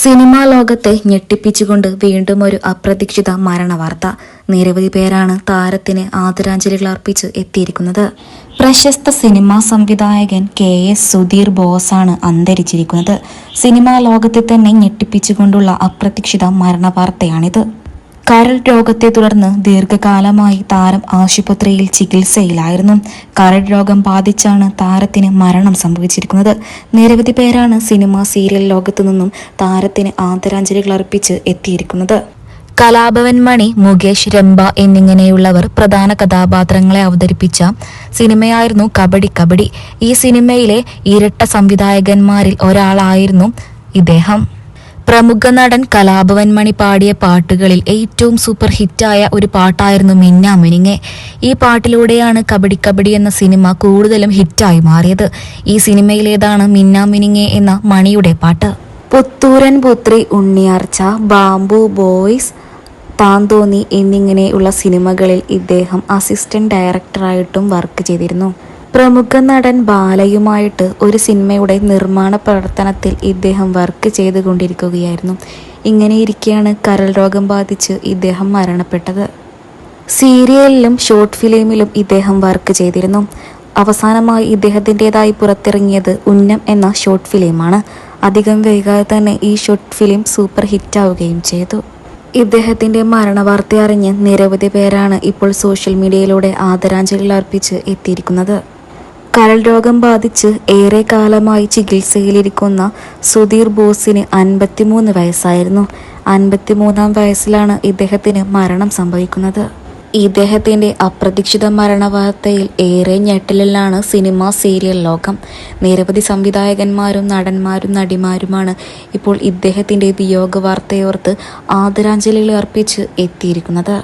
Cinema ലോകത്തെ ഞെട്ടിപ്പിച്ചുകൊണ്ട് വീണ്ടും ഒരു അപ്രതീക്ഷിത മരണവാർത്ത. നിരവധി പേരാണ് താരത്തിന് ആദരാഞ്ജലികൾ അർപ്പിച്ച് എത്തിയിരിക്കുന്നത്. പ്രശസ്ത സിനിമാ സംവിധായകൻ കെ എസ് സുധീർ ബോസാണ് അന്തരിച്ചിരിക്കുന്നത്. സിനിമാ ലോകത്തെ തന്നെ ഞെട്ടിപ്പിച്ചുകൊണ്ടുള്ള അപ്രതീക്ഷിത മരണവാർത്തയാണിത്. കരൾ രോഗത്തെ തുടർന്ന് ദീർഘകാലമായി താരം ആശുപത്രിയിൽ ചികിത്സയിലായിരുന്നു. കരൾ രോഗം ബാധിച്ചാണ് താരത്തിന് മരണം സംഭവിച്ചിരിക്കുന്നത്. നിരവധി പേരാണ് സിനിമ സീരിയൽ ലോകത്തു നിന്നും താരത്തിന് ആദരാഞ്ജലികൾ അർപ്പിച്ച് എത്തിയിരിക്കുന്നത്. കലാഭവൻ മണി മുകേഷ് രംഭ എന്നിങ്ങനെയുള്ളവർ പ്രധാന കഥാപാത്രങ്ങളെ അവതരിപ്പിച്ച സിനിമയായിരുന്നു കബഡി കബഡി. ഈ സിനിമയിലെ ഇരട്ട സംവിധായകന്മാരിൽ ഒരാളായിരുന്നു ഇദ്ദേഹം. പ്രമുഖ നടൻ കലാഭവൻ മണി പാടിയ പാട്ടുകളിൽ ഏറ്റവും സൂപ്പർ ഹിറ്റായ ഒരു പാട്ടായിരുന്നു മിന്ന മിനിങ്ങെ. ഈ പാട്ടിലൂടെയാണ് കബഡി കബഡി എന്ന സിനിമ കൂടുതലും ഹിറ്റായി മാറിയത്. ഈ സിനിമയിലേതാണ് മിന്ന മിനിങ്ങെ എന്ന മണിയുടെ പാട്ട്. പുത്തൂരൻ പുത്രി ഉണ്ണിയാർച്ച ബാംബു ബോയ്സ് താന്തോന്നി എന്നിങ്ങനെയുള്ള സിനിമകളിൽ ഇദ്ദേഹം അസിസ്റ്റന്റ് ഡയറക്ടറായിട്ടും വർക്ക് ചെയ്തിരുന്നു. പ്രമുഖ നടൻ ബാലയുമായിട്ട് ഒരു സിനിമയുടെ നിർമ്മാണ പ്രവർത്തനത്തിൽ ഇദ്ദേഹം വർക്ക് ചെയ്തുകൊണ്ടിരിക്കുകയായിരുന്നു. ഇങ്ങനെയിരിക്കെയാണ് കരൾ രോഗം ബാധിച്ച് ഇദ്ദേഹം മരണപ്പെട്ടത്. സീരിയലിലും ഷോർട്ട് ഫിലിമിലും ഇദ്ദേഹം വർക്ക് ചെയ്തിരുന്നു. അവസാനമായി ഇദ്ദേഹത്തിന്റെതായി പുറത്തിറങ്ങിയത് ഉന്നം എന്ന ഷോർട്ട് ഫിലിമാണ് അധികം വൈകാതെ തന്നെ ഈ ഷോർട്ട് ഫിലിം സൂപ്പർ ഹിറ്റ് ആവുകയും ചെയ്തു. ഇദ്ദേഹത്തിന്റെ മരണവാർത്ത അറിഞ്ഞ് നിരവധി പേരാണ് ഇപ്പോൾ സോഷ്യൽ മീഡിയയിലൂടെ ആദരാഞ്ജലികൾ അർപ്പിച്ച് എത്തിയിരിക്കുന്നത്. കരൾ രോഗം ബാധിച്ച് ഏറെ കാലമായി ചികിത്സയിലിരിക്കുന്ന സുധീർ ബോസിന് അൻപത്തിമൂന്ന് വയസ്സായിരുന്നു. അൻപത്തിമൂന്നാം വയസ്സിലാണ് ഇദ്ദേഹത്തിന് മരണം സംഭവിക്കുന്നത്. ഇദ്ദേഹത്തിന്റെ അപ്രതീക്ഷിത മരണവാർത്തയിൽ ഏറെ ഞെട്ടലിലാണ് സിനിമ സീരിയൽ ലോകം. നിരവധി സംവിധായകന്മാരും നടന്മാരും നടിമാരുമാണ് ഇപ്പോൾ ഇദ്ദേഹത്തിന്റെ വിയോഗ വാർത്തയോർത്ത് ആദരാഞ്ജലികൾ അർപ്പിച്ച് എത്തിയിരിക്കുന്നത്.